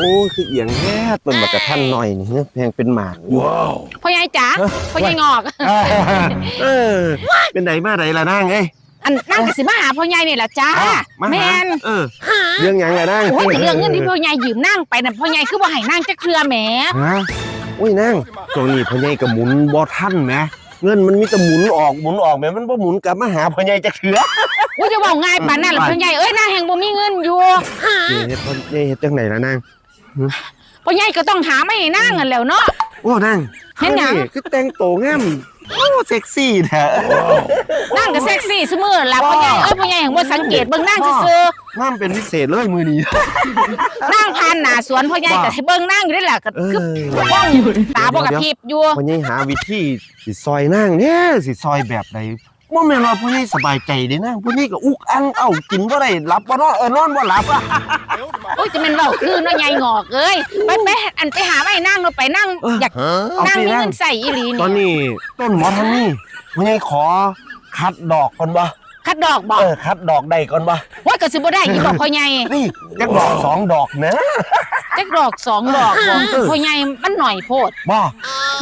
โอ้ยคือเอียงแค่ต้นบักกระทันหน่อยนี่เนี่ยแพงเป็นหมากอยู่พ่อใหญ่จ๋าพ่อใหญ่งอกเออเป็นไดมาไดล่ะนางเอ้ยอันนั่งก็สิมาหาพ่อใหญ่นี่แหละจ้าอ้าวมาแมหานเออเรื่องหยังล่ะนางโอ้ยแต่เรื่องเงินที่พ่อใหญ่ยืมนั่งไปน่ะพ่อใหญ่คือบ่ให้นั่งจักเครือแหมฮะโอ้ยนางช่วงนี้พ่อใหญ่ก็หมุนบ่ทันแหมเงินมันมีแต่หมุนออกหมุนออกแหมมันบ่หมุนกลับมาหาพ่อใหญ่จักเถือว่าจะเว่าง่ายปานนั้นล่ะพ่อใหญ่เอ้ยนางแห่งบ่มีเงินอยู่เฮ็ดพ่อใหญ่เฮ็ดจังไดล่ะนาง พ่อใหญ่ก็ต้องหาไม่ให้นั่งกันแหล้วเนาะ โอ้นางเห็นหยังฮ้คือแต่งโตวงามโอ้เซ็กซี่แท้ นั่งก็เซ็กซี่ซุมื้อล่ะพ่อใหญ่เอ้ยพ่อใหญ่แห่งบ่สังเกตเบิ่งนั่งซื่อน้ำเป็นพิเศษเลยมือนี้ ๆนั่งผ่านหน้าสวนพ่อใหญ่ก็ให้เบิ่งนั่งอยู่นี่แหละก็เออ คือมองตาบ่กระพริบอยู่พ่อใหญ่หาวิธีสิซอยนางเนี่ยสิซอยแบบใด บ่แม่นว่าพ่อใหญ่สบายใจเด้นางพ่อใหญ่ก็อุกอังเอ้ากินบ่ได้หลับบ่นอนเออนอนบ่หลับอะ โอ้ยจะแม่นเว้าคือเนาะใหญ่งอกเอ้ยไปไปอันไปหาไม่ให้นั่งเนาะไปนั่งอยากเอานั่งสิมีนางเงินใส่อีหลีตอนนี่นี้ต้นหมอทันนี่พ่อใหญ่ขอคัดดอกก่อนบ่คัดดอกบ่เออคัดดอกได้ก่อนบ่ว่าก็สิบ่ได้อีกดอกพ่อใหญ่นี่จักดอกสองดอกนะจักดอกสองดอกบ่เออพ่อใหญ่มันหน่อยโพดบ่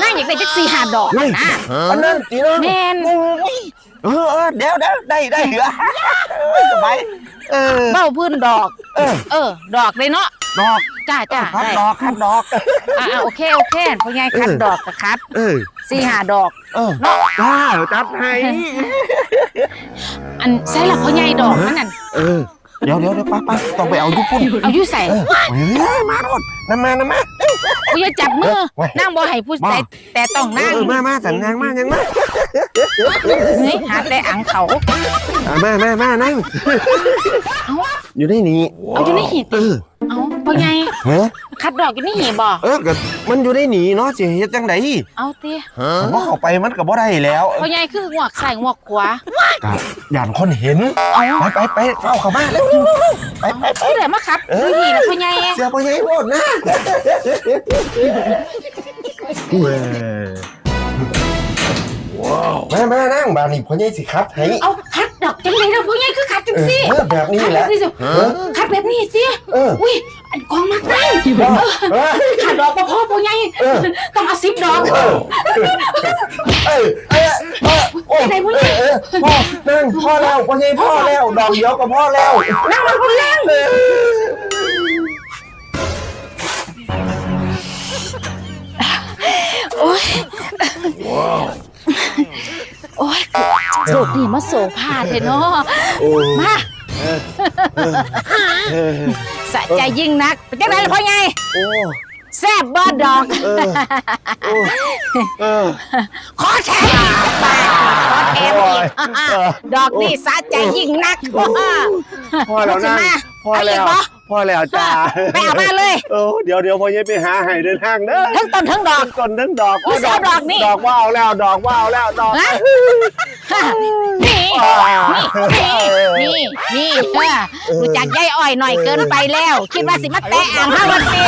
นั่งอยากได้จักสี่ห้าดอกเฮ้ยนะ อันนั้นตีนะแม่น โอ้ย เออเออเดี๋ยวเดี๋ยวได้ได้เหลือสบายเออ เบ้าพื้นดอก เออ เออ ดอกเลยเนาะดอกจ้าจ้าคัดได้ดอกคัดดอก อ่าโอเคโอเคพ่อใหญ่คัดดอกก็คัดเออสี่ห้าดอก เออจ้าจัดให้อันใส่ละพ่อใหญ่ดอกนั่นน่ะเออเดี๋ยวเดี๋ยวเดี๋ยวป้าป้าต้องไปเอายุปุ่นเอาอยู่ใส่เออเฮ้ยมาโดดน้ำมาน้ำมาพ่ อใหญ่จับมือไว้นั่งบ่ให้ผู้ใดแต่ต้องเอนั่งอมามาสัญญางมายังมาเฮ้ยหาแต่อังเขาอะมามามานั่งเอาอยู่ในนี้เอาอยู่ในหีบเออเอาพ่อใหญ่ฮะคัดดอกอยู่ในหีบบ่เออก็มันอยู่ในนี้เนาะสิเฮ็ดจังไดเอาติแต่ว่าเข้าไปมันก็บ่ได้แล้วพ่อใหญ่คือหัวกใส่หัวกขวา ก็ย่านคนเห็นเอาไปไปไปเข้าเข้ามาเร็วไปไปไปผู้ใดมาคัดเออดูหีบแล้วพ่อใหญ่เสียพ่อใหญ่โพดนะว้าวมามานั่งบาดนี่พ่อใหญ่สิคัดให้เอาคัดดอกจังไดแล้วพ่อใหญ่คือคัดจังเออซี่เออแบบนี้คัดแหแบละบนี้สิเออคัดแบบนี้สิเอออุ้ยอันของมักนั่งเออคัดดอกบ่พอพ่อใหญ่เออต้องเอา10ดอกเออเออเออเออโอ้ไหนพ่อใหญ่เออ พ่อนั่งพ่อแล้วพ่อใหญ่พ่อแล้วดอกเดียวก็พ่อแล้วนั่งมาคนแรงเออโอ้ยโอ้ยโชคดีมาโสภาเถอะเนาะโอ้มาเออสะใจยิ่งนักเป็นจังไดล่ะพ่อใหญ่โอ้แซ่บบ่ดอกเออโอ้เออขอแชร์อีกบาทขอแถมอีกเออ ดอกนี่สะใจยิ่งนักพ่อแล้วจะนะมาพ่อแล้วเอาอีกบ่พ่อแล้วจ้าไปเอามาเลยเออเดี๋ยวเดี๋ยวพ่อจะไปหาให้เดินทางเด้อทั้งต้นทั้งดอกต้นทั้งดอกอุ๊ยเอาดอกนี่ดอกว่าเอาแล้วดอกว่าเอาแล้วดอกฮะนี่นี่นี่นี่เออรู้จักยายอ้อยหน่อยเกินไปแล้ว คิดว่าสิมาแตะอ่างห้าวันปี